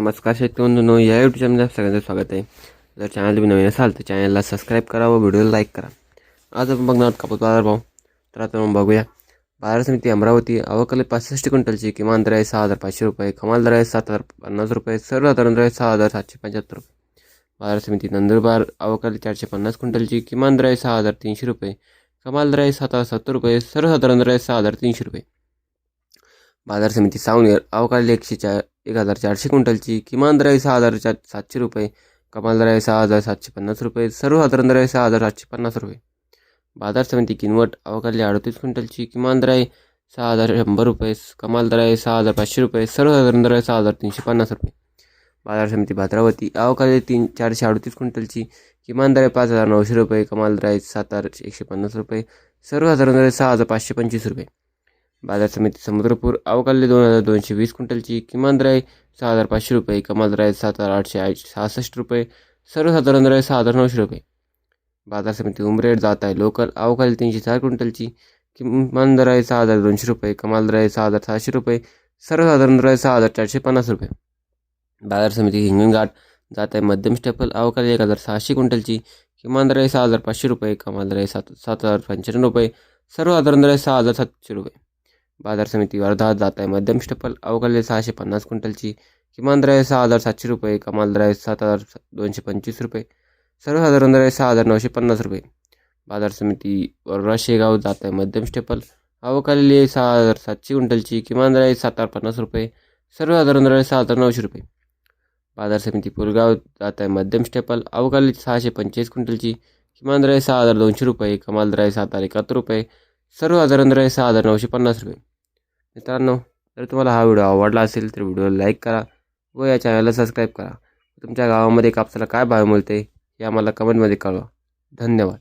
नमस्कार शेतकरी बंधूंनो या यूट्यूब चॅनलमध्ये सगळ्यांचं स्वागत आहे. जर चॅनल तुम्ही नवीन असाल तर चॅनलला सबस्क्राईब करा व व्हिडिओला लाईक करा. आज आपण बघणार आहोत कापूस बाजार भाव. तर आता मग बघूया. बाजार समिती अमरावती अवकले पासष्ट क्विंटलची किमान दर आहे सहा हजार पाचशे रुपये कमाल दर आहे सात हजार पन्नास रुपये सर्वसाधारण दर आहे सहा हजार सातशे पंच्याहत्तर रुपये. बाजार समिती नंदुरबार अवकाली चारशे पन्नास क्विंटलची किमान दर आहे सहा हजार तीनशे रुपये कमाल दर आहे सात हजार सत्तर रुपये सर्वसाधारण दर आहे सहा हजार तीनशे रुपये. बाजार समिती सावनेर अवकाळी एकशे चार एक हजार चारशे क्विंटलची किमान दर आहे सहा हजार चार सातशे रुपये कमाल दर आहे सहा हजार सातशे पन्नास रुपये सर्वसाधारण दर आहे सहा हजार सातशे पन्नास रुपये. बाजार समिती किनवट अवकाळी अडतीस क्विंटलची किमान दर आहे सहा हजार शंभर रुपये कमाल दर आहे सहा हजार पाचशे रुपये सर्वसाधारण दर आहे सहा हजार तीनशे पन्नास रुपये. बाजार समिती भाद्रावती अवकाळी तीन चारशे अडतीस क्विंटलची किमान दर आहे पाच हजार नऊशे रुपये कमाल दर आहे सात हजार एकशे पन्नास रुपये सर्वसाधारण दर आहे सहा हजार पाचशे पंचवीस रुपये. बाज़ार समिती समुद्रपूर अवकाळी दोन हज़ार दोनशे वीस क्विंटलची किमान दर आहे सहा हज़ार पाचशे रुपये, कमाल दर आहे सात हज़ार आठशे ऐंशी सहासष्ट रुपये, सर्वसाधारण दर आहे सहा हज़ार नऊशे रुपये. बाज़ार समिती उमरेड जात आहे. लोकल अवकाळी तीनशे चार क्विंटलची किमान दर आहे सहा हज़ार दोनशे रुपये, कमाल दर आहे सहा हज़ार सहाशे रुपये, सर्वसाधारण दर आहे सहा हज़ार चारशे पन्नास रुपये. बाज़ार समिती हिंगणघाट जात आहे. मध्यम स्टेपल अवकाळी एक हज़ार सहाशे क्विंटलची किमान दर आहे सहा हज़ार पाचशे रुपये, कमाल दर आहे सात सात हज़ार पंच्याण्णव रुपये, सर्वसाधारण दर आहे सहा हज़ार सातशे रुपये. बाजार समिती वर्धा जात आहे. मध्यम स्टेपल अवकाळी सहाशे पन्नास क्विंटलची किमान द्राय सहा हजार सातशे रुपये कमाल द्राय सात हजार दोनशे पंचवीस रुपये सर्वसाधारण द्राय आहे सहा हजार नऊशे पन्नास रुपये. बाजार समिती वरोरा शेगाव जात आहे. मध्यम स्टेपल अवकाळी सहा हजार सातशे क्विंटलची किमान दर आहे सात हजार पन्नास रुपये सर्वसाधारण द्राय सहा हजार नऊशे रुपये. बाजार समिती पुलगाव जात आहे. मध्यम स्टेपल अवकाली सहाशे पंचेचाळीस क्विंटलची किमान द्राय सहा हजार दोनशे रुपये कमाल द्राय सात हजार एकाहत्तर रुपये सर्वसाधारण द्राय सहा हजार नऊशे पन्नास रुपये. मित्रांनो जर तुम्हाला हा व्हिडिओ आवडला असेल तर व्हिडिओला लाईक करा व या चॅनलला सबस्क्राईब करा. तुमच्या गावामध्ये कापसाला काय भाव मिळते हे आम्हाला कमेंटमध्ये कळवा. धन्यवाद.